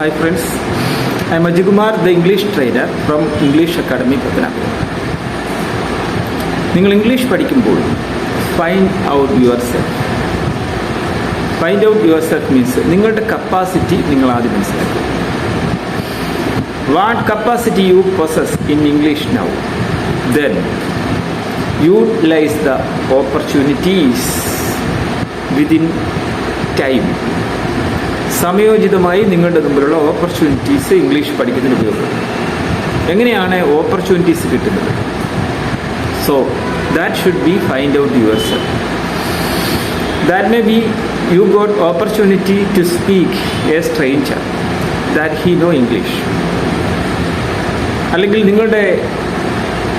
Hi friends I am Ajikumar the English trainer from English academy Pathanapuram നിങ്ങൾ English പഠിക്കുമ്പോൾ find out yourself find out yourself means നിങ്ങളുടെ capacity നിങ്ങൾ ആദ്യം മനസ്സിലാക്കും what capacity you process in English now then utilise the opportunities within time സമയോചിതമായി നിങ്ങളുടെ മുമ്പിലുള്ള opportunities English പഠിക്കുന്നതിന് ഉപയോഗപ്പെടും എങ്ങനെയാണ് ഓപ്പർച്യൂണിറ്റീസ് കിട്ടുന്നത്? So that should be find out yourself that may be you got opportunity to speak a stranger that he know English അല്ലെങ്കിൽ നിങ്ങളുടെ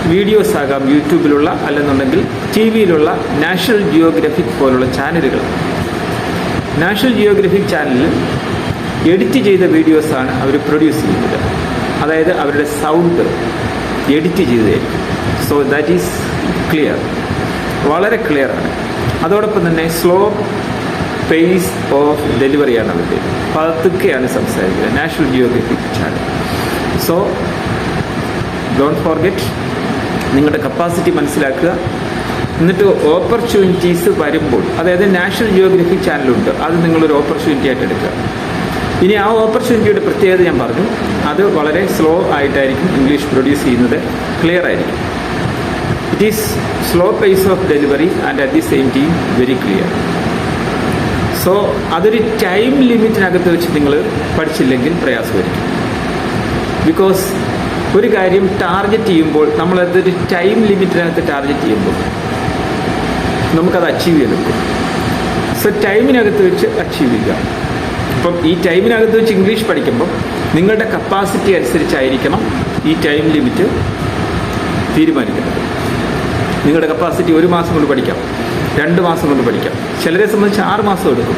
videos ആകാം യൂട്യൂബിലുള്ള അല്ലെന്നുണ്ടെങ്കിൽ ടി വിയിലുള്ള നാഷണൽ ജിയോഗ്രഫിക് പോലുള്ള ചാനലുകൾ നാഷണൽ ജിയോഗ്രഫിക് ചാനലിൽ എഡിറ്റ് ചെയ്ത വീഡിയോസാണ് അവർ പ്രൊഡ്യൂസ് ചെയ്യുന്നത്. അതായത് അവരുടെ സൗണ്ട് എഡിറ്റ് ചെയ്തതായിരിക്കും. സോ ദാറ്റ് ഈസ് ക്ലിയർ വളരെ ക്ലിയർ ആണ്. അതോടൊപ്പം തന്നെ സ്ലോ പേസ് ഓഫ് ഡെലിവറിയാണ് അവരുടെ. പതുക്കെയാണ് സംസാരിക്കുന്നത്. National Geographic channel so don't forget നിങ്ങളുടെ കപ്പാസിറ്റി മനസ്സിലാക്കുക. എന്നിട്ട് ഓപ്പർച്യൂണിറ്റീസ് വരുമ്പോൾ അതായത് നാഷണൽ ജിയോഗ്രഫി ചാനലുണ്ട് അത് നിങ്ങളൊരു ഓപ്പർച്യൂണിറ്റി ആയിട്ട് എടുക്കുക. ഇനി ആ ഓപ്പർച്യൂണിറ്റിയുടെ പ്രത്യേകത ഞാൻ പറഞ്ഞു അത് വളരെ സ്ലോ ആയിട്ടായിരിക്കും ഇംഗ്ലീഷ് പ്രൊഡ്യൂസ് ചെയ്യുന്നത് ക്ലിയർ ആയിരിക്കും. It is slow pace of delivery and at the same time very clear so അതൊരു ടൈം ലിമിറ്റിനകത്ത് വെച്ച് നിങ്ങൾ പഠിച്ചില്ലെങ്കിൽ പ്രയാസമായിരിക്കും. ബിക്കോസ് ഒരു കാര്യം ടാർഗറ്റ് ചെയ്യുമ്പോൾ നമ്മളതൊരു ടൈം ലിമിറ്റിനകത്ത് ടാർഗറ്റ് ചെയ്യുമ്പോൾ നമുക്കത് അച്ചീവ് പറ്റും സോ ടൈമിനകത്ത് വെച്ച് അച്ചീവ് ചെയ്യുക. അപ്പം ഈ ടൈമിനകത്ത് വെച്ച് ഇംഗ്ലീഷ് പഠിക്കുമ്പോൾ നിങ്ങളുടെ കപ്പാസിറ്റി അനുസരിച്ചായിരിക്കണം ഈ ടൈം ലിമിറ്റ് തീരുമാനിക്കുന്നത്. നിങ്ങളുടെ കപ്പാസിറ്റി ഒരു മാസം കൊണ്ട് പഠിക്കാം രണ്ട് മാസം കൊണ്ട് പഠിക്കാം. ചിലരെ സംബന്ധിച്ച് ആറ് മാസം എടുക്കും.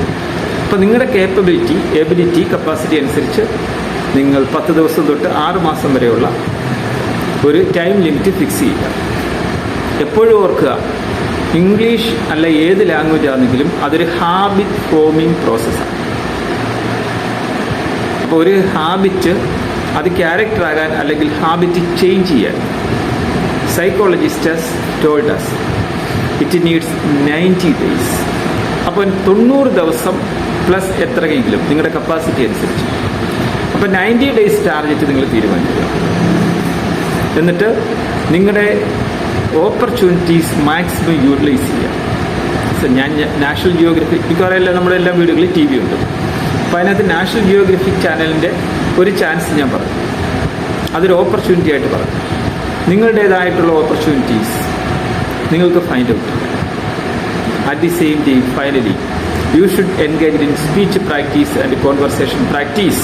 അപ്പം നിങ്ങളുടെ കേപ്പബിലിറ്റി എബിലിറ്റി കപ്പാസിറ്റി അനുസരിച്ച് നിങ്ങൾ പത്ത് ദിവസം തൊട്ട് ആറ് മാസം വരെയുള്ള ഒരു ടൈം ലിമിറ്റ് ഫിക്സ് ചെയ്യുക. എപ്പോഴും ഓർക്കുക ഇംഗ്ലീഷ് അല്ല ഏത് ലാംഗ്വേജ് ആണെങ്കിലും അതൊരു ഹാബിറ്റ് ഫോമിങ് പ്രോസസ്സാണ് അപ്പോൾ ഒരു ഹാബിറ്റ് അത് ക്യാരക്ടർ ആകാൻ അല്ലെങ്കിൽ ഹാബിറ്റ് ചേഞ്ച് ചെയ്യാൻ psychologists told us it needs ninety days അപ്പോൾ തൊണ്ണൂറ് ദിവസം പ്ലസ് എത്രയെങ്കിലും നിങ്ങളുടെ കപ്പാസിറ്റി അനുസരിച്ച്. അപ്പോൾ നയന്റി ഡേയ്സ് ടാർഗറ്റ് നിങ്ങൾ തീരുമാനിക്കുക. എന്നിട്ട് നിങ്ങളുടെ ഓപ്പർച്യൂണിറ്റീസ് മാക്സിമം യൂട്ടിലൈസ് ചെയ്യുക സോ ഞാൻ നാഷണൽ ജിയോഗ്രഫി മിക്കവാറും നമ്മുടെ എല്ലാ വീടുകളിൽ ടി വി ഉണ്ട്. അപ്പോൾ അതിനകത്ത് നാഷണൽ ജിയോഗ്രഫിക് ചാനലിന്റെ ഒരു ചാൻസ് ഞാൻ പറഞ്ഞു. അതൊരു ഓപ്പർച്യൂണിറ്റി ആയിട്ട് പറഞ്ഞു. നിങ്ങളുടേതായിട്ടുള്ള ഓപ്പർച്യൂണിറ്റീസ് നിങ്ങൾക്ക് find out at the same time finally you should engage in speech practice and conversation practice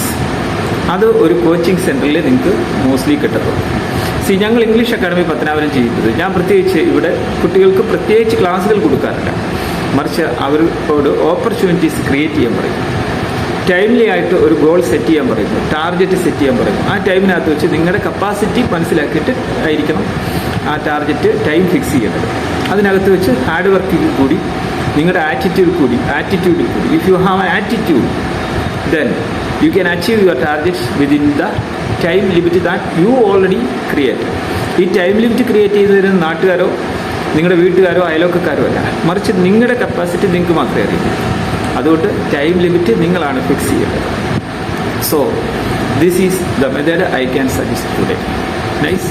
അത് ഒരു കോച്ചിങ് സെന്ററിൽ നിങ്ങൾക്ക് മോസ്റ്റ്ലി കിട്ടത്തുള്ളൂ. സി ഞങ്ങൾ ഇംഗ്ലീഷ് അക്കാഡമി പത്തനാപുരം ചെയ്യുന്നത് ഞാൻ പ്രത്യേകിച്ച് ഇവിടെ കുട്ടികൾക്ക് പ്രത്യേകിച്ച് ക്ലാസ്സുകൾ കൊടുക്കാറില്ല. മറിച്ച് അവരോട് ഓപ്പർച്യൂണിറ്റീസ് ക്രിയേറ്റ് ചെയ്യാൻ പറയും. ടൈംലി ആയിട്ട് ഒരു ഗോൾ സെറ്റ് ചെയ്യാൻ പറയുന്നു ടാർഗറ്റ് സെറ്റ് ചെയ്യാൻ പറയുന്നു ആ ടൈമിനകത്ത് വെച്ച് നിങ്ങളുടെ കപ്പാസിറ്റി മനസ്സിലാക്കിയിട്ട് ആയിരിക്കണം ആ ടാർഗറ്റ് ടൈം ഫിക്സ് ചെയ്യേണ്ടത്. അതിനകത്ത് വെച്ച് ഹാർഡ് വർക്കിൽ കൂടി നിങ്ങളുടെ ആറ്റിറ്റ്യൂഡ് കൂടി ആറ്റിറ്റ്യൂഡിൽ കൂടി. If you have attitude then you can achieve your targets within the time limit that you already create ഈ ടൈം ലിമിറ്റ് ക്രിയേറ്റ് ചെയ്തതിന് നാട്ടുകാരോ നിങ്ങളുടെ വീട്ടുകാരോ അയലോക്കക്കാരോ അല്ല. മറിച്ച് നിങ്ങളുടെ കപ്പാസിറ്റി നിങ്ങൾക്ക് മാത്രമേ അറിയൂ. അതുകൊണ്ട് ടൈം ലിമിറ്റ് നിങ്ങളാണ് ഫിക്സ് ചെയ്യേണ്ടത്. So this is the method I can suggest today nice